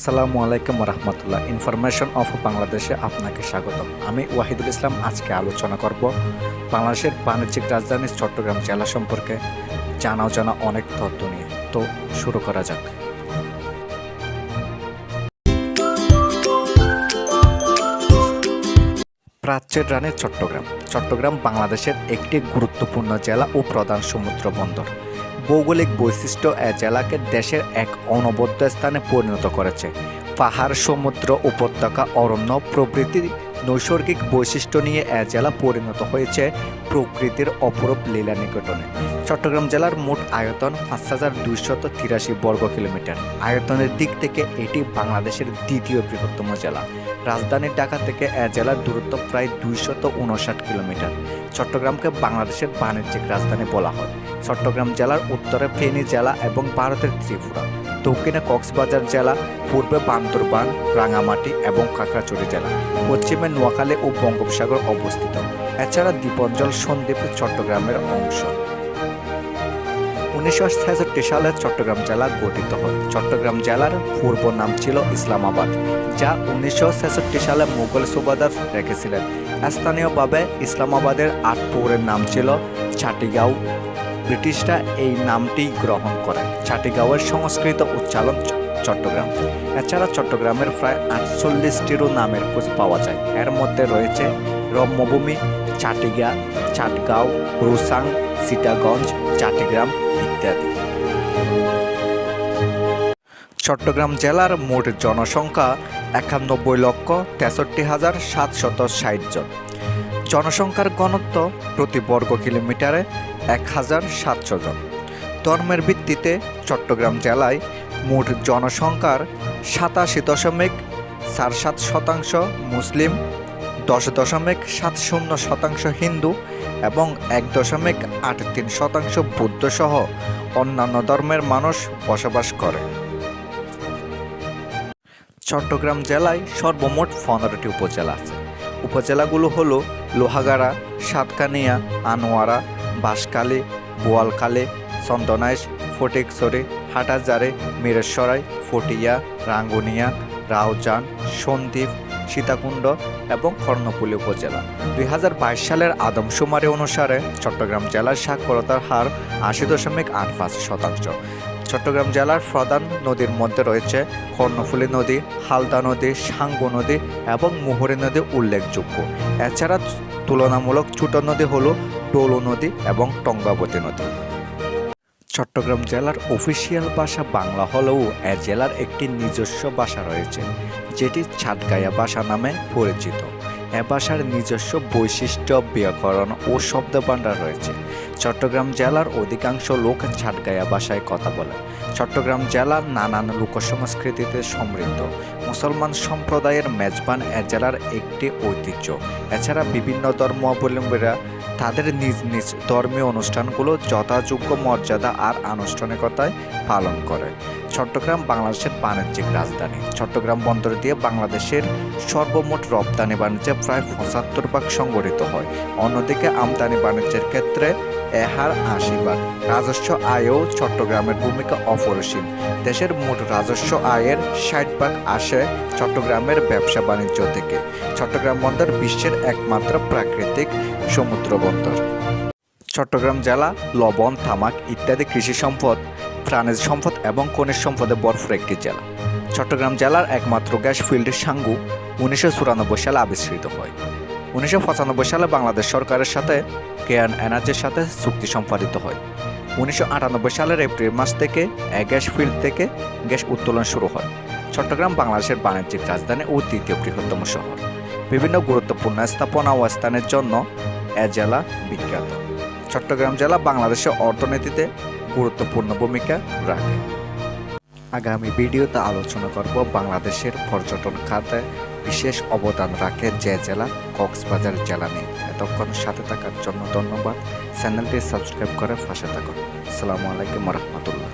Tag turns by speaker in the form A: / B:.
A: আসসালামু আলাইকুম রহমতুল্লাহ information of বাংলাদেশে আপনাকে স্বাগতম। আমি ওয়াহিদুল ইসলাম, আজকে আলোচনা করব বাংলাদেশের বাণিজ্যিক রাজধানী চট্টগ্রাম জেলা সম্পর্কে। জানা অজানা অনেক তথ্য নিয়ে। তো শুরু করা যাক। প্রাচ্যের রানে চট্টগ্রাম। চট্টগ্রাম বাংলাদেশের একটি গুরুত্বপূর্ণ জেলা ও প্রধান সমুদ্র বন্দর। ভৌগোলিক বৈশিষ্ট্য এ জেলাকে দেশের এক অনবদ্য স্থানে পরিণত করেছে। পাহাড়, সমুদ্র, উপত্যকা, অরণ্য প্রভৃতির নৈসর্গিক বৈশিষ্ট্য নিয়ে এ জেলা পরিণত হয়েছে প্রকৃতির অপরূপ লীলা নিকটনে চট্টগ্রাম জেলার মোট আয়তন পাঁচ হাজার দুইশত তিরাশি বর্গ কিলোমিটার। আয়তনের দিক থেকে এটি বাংলাদেশের দ্বিতীয় বৃহত্তম জেলা। রাজধানী ঢাকা থেকে এ জেলার দূরত্ব প্রায় দুইশত উনষাট কিলোমিটার। চট্টগ্রামকে বাংলাদেশের বাণিজ্যিক রাজধানী বলা হয়। চট্টগ্রাম জেলার উত্তরে ফেনী জেলা এবং ভারতের ত্রিপুরা, দক্ষিণে কক্সবাজার জেলা, পূর্বে বান্দরবান, রাঙামাটি এবং কাকড়াচুরি জেলা, পশ্চিমে নোয়াখালী ও বঙ্গোপসাগর অবস্থিত। এছাড়া দ্বীপঞ্চল সন্দ্বীপ চট্টগ্রামের অংশ। উনিশশো ছেষট্টি সালে চট্টগ্রাম জেলা গঠিত হয়। চট্টগ্রাম জেলার পূর্ব নাম ছিল ইসলামাবাদ, যা উনিশশো ছেষট্টি সালে মুঘল সুবাদার রেখেছিলেন। স্থানীয়ভাবে ইসলামাবাদের আট পৌরের নাম ছিল চাটিগাঁও ব্রিটিশরা এই নামটি গ্রহণ করে চাটিগাঁওয়ের সংস্কৃত উচ্চারণ চট্টগ্রাম। এছাড়া চট্টগ্রামের প্রায় আটচল্লিশটিরও নামের খোঁজ পাওয়া যায়। এর মধ্যে রয়েছে রম্যভূমি, চাটিগা, চাটগাঁও, রুসাং, সিটাগঞ্জ, চাটিগ্রাম ইত্যাদি। চট্টগ্রাম জেলার মোট জনসংখ্যা একানব্বই লক্ষ তেষট্টি হাজার সাতশত ষাট জন। জনসংখ্যার ঘনত্ব প্রতি বর্গ কিলোমিটারে এক হাজার সাতশো জন। ধর্মের ভিত্তিতে চট্টগ্রাম জেলায় মোট জনসংখ্যার সাতাশি দশমিক চার সাত শতাংশ মুসলিম, দশ দশমিক সাত শূন্য শতাংশ হিন্দু এবং এক দশমিক আট তিন শতাংশ বৌদ্ধ সহ অন্যান্য ধর্মের মানুষ বসবাস করে। চট্টগ্রাম জেলায় সর্বমোট পনেরোটি উপজেলা আছে। উপজেলাগুলো হলো লোহাগাড়া, সাতকানিয়া, আনোয়ারা বাঁশখালী বোয়ালকালে, চন্দনাইশ, ফটিকছড়ি, হাটাজারে, মিরেশ্বরাই, ফটিয়া, রাঙ্গুনিয়া, রাউজান, সন্দ্বীপ, সীতাকুণ্ড এবং কর্ণফুলী উপজেলা। দুই হাজার বাইশ সালের আদমশুমারি অনুসারে চট্টগ্রাম জেলার সাক্ষরতার হার আশি দশমিক আট পাঁচ শতাংশ। চট্টগ্রাম জেলার প্রধান নদীর মধ্যে রয়েছে কর্ণফুলী নদী, হালদা নদী, সাঙ্গু নদী এবং মুহুরী নদী উল্লেখযোগ্য। এছাড়া তুলনামূলক ছোট নদী হল ডোলো নদী এবং টঙ্গাবতী নদী। চট্টগ্রাম জেলার অফিসিয়াল ভাষা বাংলা হলেও এ জেলার একটি নিজস্ব ভাষা রয়েছে, যেটি ছাটগায়া ভাষা নামে পরিচিত। এ ভাষার নিজস্ব বৈশিষ্ট্য, ব্যাকরণ ও শব্দভাণ্ডার রয়েছে। চট্টগ্রাম জেলার অধিকাংশ লোক ছাটগায়া ভাষায় কথা বলে। চট্টগ্রাম জেলা নানান লোকসংস্কৃতিতে সমৃদ্ধ। মুসলমান সম্প্রদায়ের মেজবান এ জেলার একটি ঐতিহ্য। এছাড়া বিভিন্ন ধর্মাবলম্বীরা তাদের নিজ নিজ ধর্মীয় অনুষ্ঠানগুলো যথাযোগ্য মর্যাদা আর আনুষ্ঠানিকতায় পালন করে। চট্টগ্রাম, বাংলাদেশের বাণিজ্যিক রাজধানী। চট্টগ্রাম বন্দর দিয়ে বাংলাদেশের সর্বমোট রপ্তানি বাণিজ্যে প্রায় পঁচাত্তর ভাগ সংগঠিত হয়। অন্যদিকে, আমদানি বাণিজ্যের ক্ষেত্রে এ হার আশি ভাগ। রাজস্ব আয়েও চট্টগ্রামের ভূমিকা অপরিসীম। দেশের মোট রাজস্ব আয়ের ষাট ভাগ আসে চট্টগ্রামের ব্যবসা বাণিজ্য থেকে। চট্টগ্রাম বন্দর বিশ্বের একমাত্র প্রাকৃতিক সমুদ্র বন্দর। চট্টগ্রাম জেলা লবণ, তামাক ইত্যাদি কৃষি সম্পদ প্রাণীজ সম্পদ এবং খনিজ সম্পদে ভরপুর একটি জেলা। চট্টগ্রাম জেলার একমাত্র গ্যাস ফিল্ডের সাঙ্গু উনিশশো চুরানব্বই সালে আবিষ্কৃত হয়। উনিশশো পঁচানব্বই সালে বাংলাদেশ সরকারের সাথে কেয়ান এনার্জির সাথে চুক্তি সম্পাদিত হয়। উনিশশো আটানব্বই সালের এপ্রিল মাস থেকে গ্যাস ফিল্ড থেকে গ্যাস উত্তোলন শুরু হয়। চট্টগ্রাম বাংলাদেশের বাণিজ্যিক রাজধানী ও তৃতীয় বৃহত্তম শহর। বিভিন্ন গুরুত্বপূর্ণ স্থাপনা ও স্থানের জন্য এ জেলা বিখ্যাত। চট্টগ্রাম জেলা বাংলাদেশের অর্থনীতিতে গুরুত্বপূর্ণ ভূমিকা রাখে। আগামী ভিডিওতে আলোচনা করব বাংলাদেশের পর্যটন খাতে বিশেষ অবদান রাখে যে জেলা, কক্সবাজার জেলা নিয়ে। এতক্ষণ সাথে থাকার জন্য ধন্যবাদ। চ্যানেলটি সাবস্ক্রাইব করে পাশে থাকুন। আসসালামু আলাইকুম রহমতুল্লাহ।